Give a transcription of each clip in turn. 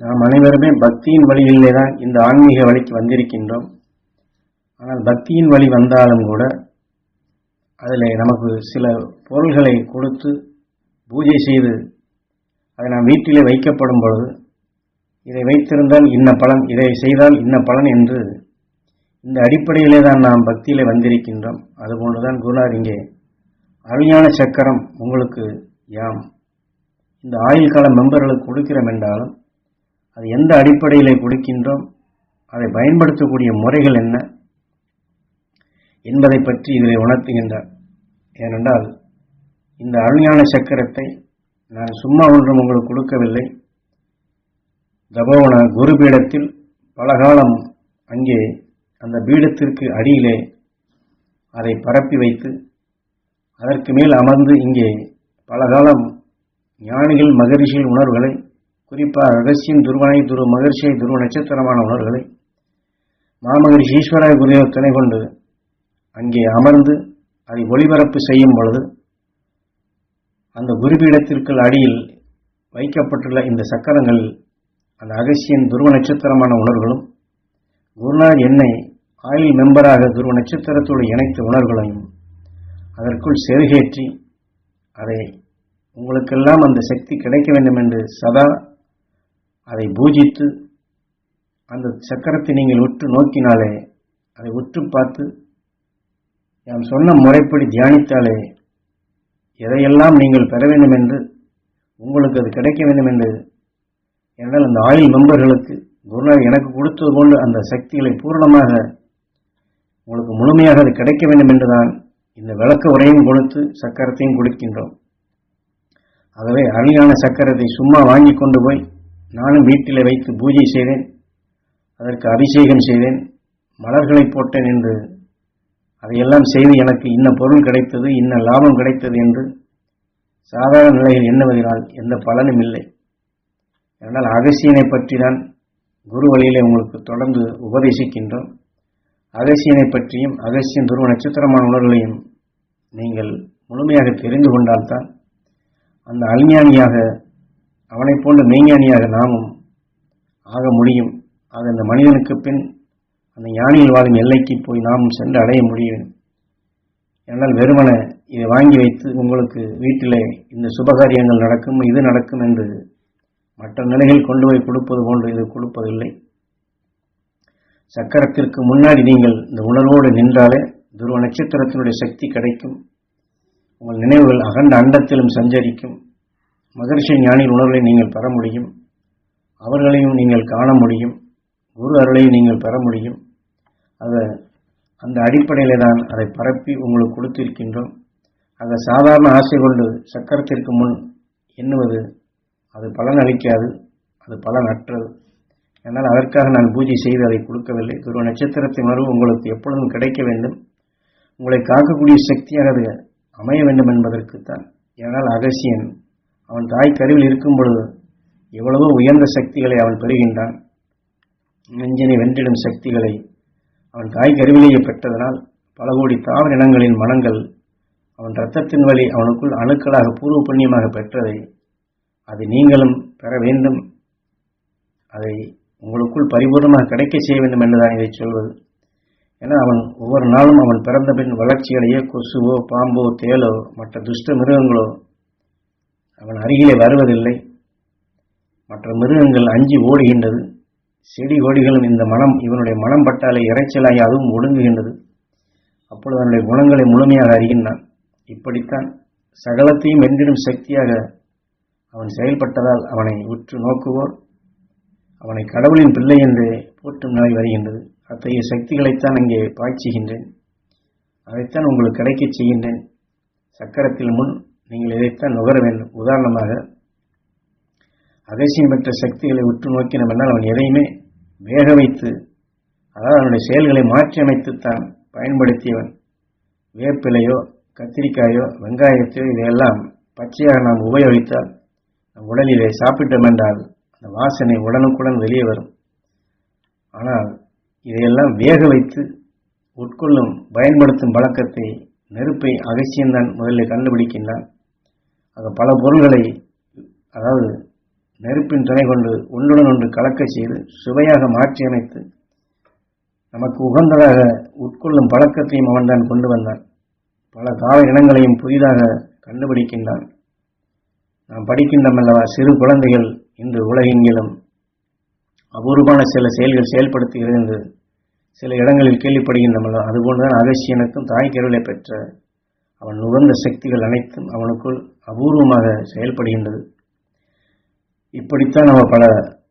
நாம் அனைவருமே பக்தியின் வழியிலே தான் இந்த ஆன்மீக வழிக்கு வந்திருக்கின்றோம். ஆனால் பக்தியின் வழி வந்தாலும் கூட அதில் நமக்கு சில பொருள்களை கொடுத்து பூஜை செய்து அதை நாம் வீட்டிலே வைக்கப்படும் பொழுது இதை வைத்திருந்தால் இன்ன பலன் இதை செய்தால் இன்ன பலன் என்று இந்த அடிப்படையிலே தான் நாம் பக்தியிலே வந்திருக்கின்றோம். அதுபோன்றுதான் குருநாத் இங்கே அருஞான சக்கரம் உங்களுக்கு யாம். இந்த ஆயுள் கால மெம்பர்களுக்கு கொடுக்கிறோம் என்றாலும் அது எந்த அடிப்படையில் கொடுக்கின்றோம் அதை பயன்படுத்தக்கூடிய முறைகள் என்ன என்பதை பற்றி இதில் உணர்த்துகின்றார். ஏனென்றால் இந்த அருஞான சக்கரத்தை நான் சும்மா ஒன்றும் உங்களுக்கு கொடுக்கவில்லை. தபோவன குரு பீடத்தில் பல காலம் அங்கே அந்த பீடத்திற்கு அடியிலே அதை பரப்பி வைத்து அதற்கு மேல் அமர்ந்து இங்கே பல காலம் ஞானிகள் மகரிஷிகள் உணர்வுகளை குறிப்பாக ரகசியம் துருவனை துரு மகிழ்ச்சியை துருவ நட்சத்திரமான உணர்வுகளை. மாமகரிஷி ஈஸ்வராய குருவை துணை கொண்டு அங்கே அமர்ந்து அதை ஒளிபரப்பு செய்யும் பொழுது அந்த குருபீடத்திற்கு அடியில் வைக்கப்பட்டுள்ள இந்த சக்கரங்கள் அந்த அகசியின் துருவ நட்சத்திரமான உணர்வுகளும் குருநாத் என்னை ஆயில் மெம்பராக துருவ நட்சத்திரத்தோடு இணைத்த உணர்வுகளையும் அதற்குள் செருகேற்றி அதை உங்களுக்கெல்லாம் அந்த சக்தி கிடைக்க வேண்டும் என்று சதா அதை பூஜித்து அந்த சக்கரத்தை நீங்கள் உற்று நோக்கினாலே அதை உற்று பார்த்து நாம் சொன்ன முறைப்படி தியானித்தாலே எதையெல்லாம் நீங்கள் பெற வேண்டும் என்று உங்களுக்கு அது கிடைக்க வேண்டும் என்று என்றால் அந்த ஆயுள் மெம்பர்களுக்கு குருநாதர் எனக்கு கொடுத்தது போன்று அந்த சக்திகளை பூரணமாக உங்களுக்கு முழுமையாக அது கிடைக்க வேண்டும் என்றுதான் இந்த விளக்க உரையும் கொடுத்து சக்கரத்தையும் கொடுக்கின்றோம். ஆகவே அருளியான சக்கரத்தை சும்மா வாங்கி கொண்டு போய் நானும் வீட்டில் வைத்து பூஜை செய்தேன். அதற்கு அபிஷேகம் செய்தேன். மலர்களை போட்டேன் என்று. அதையெல்லாம் செய்து எனக்கு இன்ன பொருள் கிடைத்தது இன்ன லாபம் கிடைத்தது என்று. சாதாரண நிலையில் எண்ணுவதனால் எந்த பலனும் இல்லை. ஆனால் அகசியனை பற்றி தான் குரு வழியிலே உங்களுக்கு தொடர்ந்து உபதேசிக்கின்றோம். அகசியனை பற்றியும் அகசியன் துருவ நட்சத்திரமான உணர்வுகளையும் நீங்கள் முழுமையாக தெரிந்து கொண்டால்தான் அந்த அஞ்ஞானியாக அவனைப் போன்ற மெய்ஞானியாக நாமும் ஆக முடியும். ஆக அந்த மனிதனுக்கு பின் அந்த ஞானியில் வாழும் எல்லைக்கு போய் நாமும் சென்று அடைய முடியும். என்னால் வெறுமன இதை வாங்கி வைத்து உங்களுக்கு வீட்டிலே இந்த சுபகாரியங்கள் நடக்கும் இது நடக்கும் என்று மற்ற நிலைகள் கொண்டு போய் கொடுப்பது போன்று இது கொடுப்பதில்லை. சக்கரத்திற்கு முன்னாடி நீங்கள் இந்த உணர்வோடு நின்றாலே துருவ நட்சத்திரத்தினுடைய சக்தி கிடைக்கும். உங்கள் நினைவுகள் அகண்ட அண்டத்திலும் சஞ்சரிக்கும். மகர்ஷி ஞானி உணர்வை நீங்கள் பெற முடியும். அவர்களையும் நீங்கள் காண முடியும். குரு அருளையும் நீங்கள் பெற முடியும். அதை அந்த அடிப்படையில் தான் அதை பரப்பி உங்களுக்கு கொடுத்திருக்கின்றோம். அதை சாதாரண ஆசை கொண்டு சக்கரத்திற்கு முன் எண்ணுவது அது பலன் அளிக்காது அது பலன் அற்றது. என்னால் அதற்காக நான் பூஜை செய்து அதை கொடுக்கவில்லை. குரு நட்சத்திரத்தின் உணர்வு உங்களுக்கு எப்பொழுதும் கிடைக்க வேண்டும். உங்களை காக்கக்கூடிய சக்தியாக அது அமைய வேண்டும் என்பதற்குத்தான். ஏனால் அகசியன் அவன் தாய் கருவில் இருக்கும் பொழுது எவ்வளவோ உயர்ந்த சக்திகளை அவன் பெறுகின்றான். நெஞ்சினை வென்றிடும் சக்திகளை அவன் தாய் கருவிலேயே பெற்றதனால் பல கோடி தாவர இனங்களின் மனங்கள் அவன் இரத்தத்தின் வழி அவனுக்குள் அணுக்களாக பூர்வ புண்ணியமாக பெற்றதை அதை நீங்களும் பெற வேண்டும். அதை உங்களுக்குள் பரிபூர்ணமாக கிடைக்க செய்ய வேண்டும் என்றுதான் இதை சொல்வது. ஏன்னா அவன் ஒவ்வொரு நாளும் அவன் பிறந்த பின் வளர்ச்சிகளையோ கொசுவோ பாம்போ தேலோ மற்ற துஷ்ட மிருகங்களோ அவன் அருகிலே வருவதில்லை. மற்ற மிருகங்கள் அஞ்சி ஓடுகின்றது. செடி கொடிகளும் இந்த மனம் இவனுடைய மனம் பட்டாலே இறைச்சலாகி அதுவும் ஒடுங்குகின்றது. அப்பொழுது அவனுடைய குணங்களை முழுமையாக அறிகின்றான். இப்படித்தான் சகலத்தையும் வென்றிடும் சக்தியாக அவன் செயல்பட்டதால் அவனை உற்று நோக்குவோர். அவனை கடவுளின் பிள்ளை என்று போற்றும் நிலை வருகின்றது. அத்தகைய சக்திகளைத்தான் அங்கே பாய்ச்சுகின்றேன். அதைத்தான் உங்களுக்கு கிடைக்கச் செய்கின்றேன். சக்கரத்தில் முன் நீங்கள் இதைத்தான் நுகர வேண்டும். உதாரணமாக அகசியமற்ற சக்திகளை உற்று நோக்கினோம் என்றால் அவன் எதையுமே வேக வைத்து அதாவது அவனுடைய செயல்களை மாற்றி அமைத்துத்தான் பயன்படுத்தியவன். வேப்பிலையோ கத்திரிக்காயோ வெங்காயத்தையோ இதையெல்லாம் பச்சையாக நாம் உபயோகித்தால் நம் உடலிலே சாப்பிட்டோம் என்றால் அந்த வாசனை உடனுக்குடன் வெளியே வரும். ஆனால் இதையெல்லாம் வேக வைத்து உட்கொள்ளும் பயன்படுத்தும் பழக்கத்தை நெருப்பை அகசியம்தான் முதலில் கண்டுபிடிக்கின்றான். ஆக பல பொருள்களை அதாவது நெருப்பின் துணை கொண்டு ஒன்றுடன் ஒன்று கலக்க செய்து சுவையாக மாற்றி அமைத்து நமக்கு உகந்ததாக உட்கொள்ளும் பழக்கத்தையும் அவன்தான் கொண்டு வந்தான். பல கால இனங்களையும் புதிதாக கண்டுபிடிக்கின்றான். நாம் படிக்கின்றோம் அல்லவா சிறு குழந்தைகள் இன்று உலகெங்கிலும் அபூர்வமான சில செயல்கள் செயல்படுத்துகிறது என்று சில இடங்களில் கேள்விப்படுகின்றோம் அல்லவா? அதுபோன்றுதான் அகசியனுக்கும் தாய் கருவிலை பெற்ற அவன் நுகர்ந்த சக்திகள் அனைத்தும் அவனுக்குள் அபூர்வமாக செயல்படுகின்றது. இப்படித்தான் அவன் பல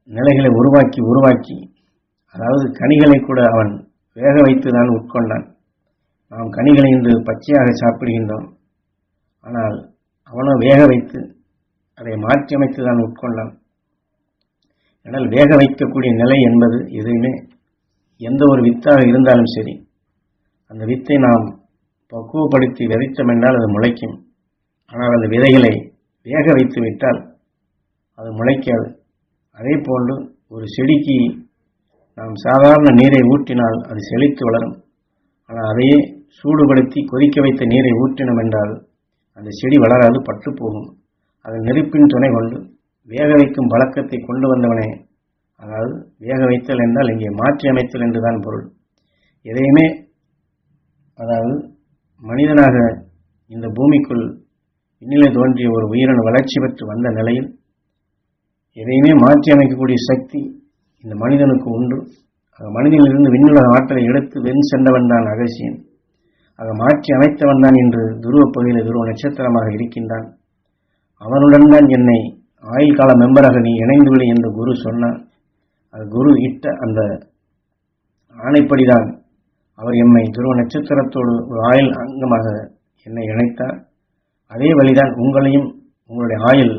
நிலைகளை உருவாக்கி உருவாக்கி அதாவது கனிகளை கூட அவன் வேக வைத்து தான் உட்கொண்டான். நாம் கனிகளை இன்று பச்சையாக சாப்பிடுகின்றோம். ஆனால் அவனோ வேக வைத்து அதை மாற்றியமைத்து தான் உட்கொண்டான். ஆனால் வேக வைக்கக்கூடிய நிலை என்பது எதுவுமே எந்த ஒரு வித்தாக இருந்தாலும் சரி அந்த வித்தை நாம் பக்குவப்படுத்தி விதைத்தோம் என்றால் அது முளைக்கும். ஆனால் அந்த விதைகளை வேக வைத்து விட்டால் அது முளைக்காது. அதே போன்று ஒரு செடிக்கு நாம் சாதாரண நீரை ஊற்றினால் அது செழித்து வளரும். ஆனால் அதையே சூடுபடுத்தி கொதிக்க வைத்த நீரை ஊற்றினோம் என்றால் அந்த செடி வளராது பட்டு போகும் அது நெருப்பின் துணை கொண்டு வேக வைக்கும் பழக்கத்தை கொண்டு வந்தவனே. அதாவது வேக வைத்தல் என்றால் இங்கே மாற்றி அமைத்தல் என்றுதான் பொருள். எதையுமே அதாவது மனிதனாக இந்த பூமிக்குள் விண்ணிலை தோன்றிய ஒரு உயிரணு வளர்ச்சி பெற்று வந்த நிலையில் எதையுமே மாற்றி அமைக்கக்கூடிய சக்தி இந்த மனிதனுக்கு உண்டு. ஆக மனிதனிலிருந்து விண்ணுலக ஆற்றலை எடுத்து வெண் சென்றவன் தான் அகசியன். ஆக மாற்றி அமைத்தவன் தான் இன்று துருவ பகுதியில் துருவ நட்சத்திரமாக இருக்கின்றான். அவனுடன் தான் என்னை ஆயுள் கால மெம்பராக நீ இணைந்துவிடு என்று குரு சொன்னார். அது குரு இட்ட அந்த ஆணைப்படிதான் அவர் எம்மை துருவ நட்சத்திரத்தோடு ஒரு ஆயுள் அங்கமாக என்னை இணைத்தார். அதே வழிதான் உங்களையும் உங்களுடைய ஆயுள்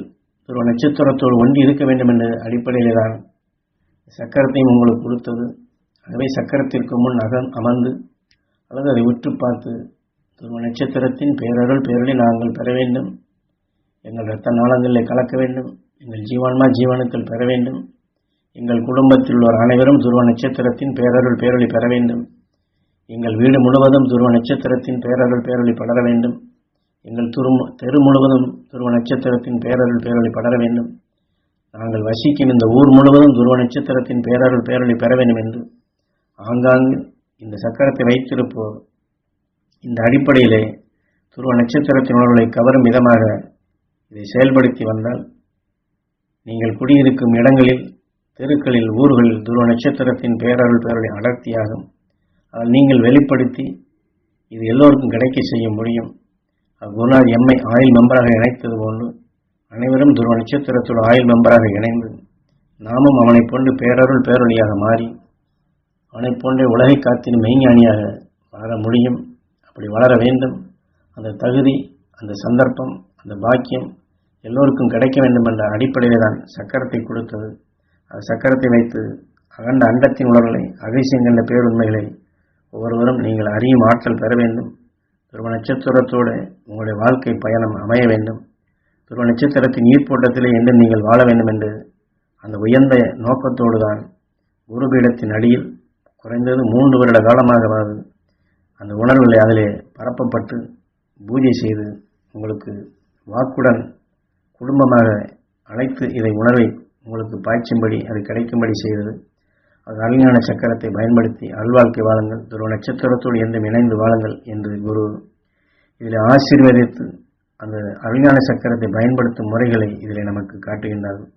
துருவ நட்சத்திரத்தோடு ஒன்றி இருக்க வேண்டும் என்ற அடிப்படையிலே தான் சக்கரத்தையும் உங்களுக்கு கொடுத்தது. ஆகவே சக்கரத்திற்கு முன் அகம் அமர்ந்து அல்லது அதை உற்று பார்த்து துருவ நட்சத்திரத்தின் பேரருள் பேரொழி நாங்கள் பெற வேண்டும். எங்கள் இரத்த நாளங்களில் கலக்க வேண்டும். எங்கள் ஜீவான்மா ஜீவனுக்கள் பெற வேண்டும். எங்கள் குடும்பத்தில் உள்ளவர் அனைவரும் துருவ நட்சத்திரத்தின் பேரருள் பேரொழி பெற வேண்டும். எங்கள் வீடு முழுவதும் துருவ நட்சத்திரத்தின் பேரருள் பேரொழி படர வேண்டும். எங்கள் துரு தெரு முழுவதும் துருவ நட்சத்திரத்தின் பேரருள் பேரொழி படர வேண்டும். நாங்கள் வசிக்கும் இந்த ஊர் முழுவதும் துருவ நட்சத்திரத்தின் பேரருள் பேரொழி பெற வேண்டும் என்று ஆங்காங்கு இந்த சக்கரத்தை வைத்திருப்போர். இந்த அடிப்படையிலே துருவ நட்சத்திரத்தின் உணர்வுகளை கவரும் விதமாக இதை செயல்படுத்தி வந்தால் நீங்கள் குடியிருக்கும் இடங்களில் தெருக்களில் ஊர்களில் துருவ நட்சத்திரத்தின் பேரருள் பேரொழி அடர்த்தியாகும். நீங்கள் வெளிப்படுத்தி இது எல்லோருக்கும் கிடைக்க செய்ய முடியும். குருநாத் எம்மை ஆயுள் மெம்பராக இணைத்தது போன்று அனைவரும் துருவ நட்சத்திரத்தோடு ஆயுள் மெம்பராக இணைந்து நாமும் அவனைப் போன்று பேரருள் பேரொழியாக மாறி அவனைப் போன்றே உலகை காத்தின் மெய்ஞானியாக வளர முடியும். அப்படி வளர வேண்டும். அந்த தகுதி அந்த சந்தர்ப்பம் அந்த பாக்கியம் எல்லோருக்கும் கிடைக்க வேண்டும் என்ற அடிப்படையிலே தான் சக்கரத்தை கொடுத்தது. அந்த சக்கரத்தை வைத்து அகண்ட அண்டத்தின் உணர்வுகளை அகசியங்கண்ட பேருண்மைகளை ஒவ்வொருவரும் நீங்கள் அறியும் ஆற்றல் பெற வேண்டும். துருவ நட்சத்திரத்தோடு உங்களுடைய வாழ்க்கை பயணம் அமைய வேண்டும். துருவ நட்சத்திரத்தின் ஈர்ப்போட்டத்திலே என்று நீங்கள் வாழ வேண்டும் என்று அந்த உயர்ந்த நோக்கத்தோடு தான் குருபீடத்தின் அடியில் குறைந்தது மூன்று வருட காலமாகவாது அந்த உணர்வுகளை அதிலே பரப்பப்பட்டு பூஜை செய்து உங்களுக்கு வாக்குடன் குடும்பமாக அழைத்து இதை உணர்வை உங்களுக்கு பாய்ச்சும்படி அது கிடைக்கும்படி செய்தது. அது அருஞான சக்கரத்தை பயன்படுத்தி அல்வாழ்க்கை வாழுங்கள். துருவ நட்சத்திரத்தோடு எந்தும் இணைந்து வாழுங்கள் என்று குரு இதில் ஆசீர்வதித்து அந்த அருஞான சக்கரத்தை பயன்படுத்தும் முறைகளை இதில் நமக்கு காட்டுகின்றார்கள்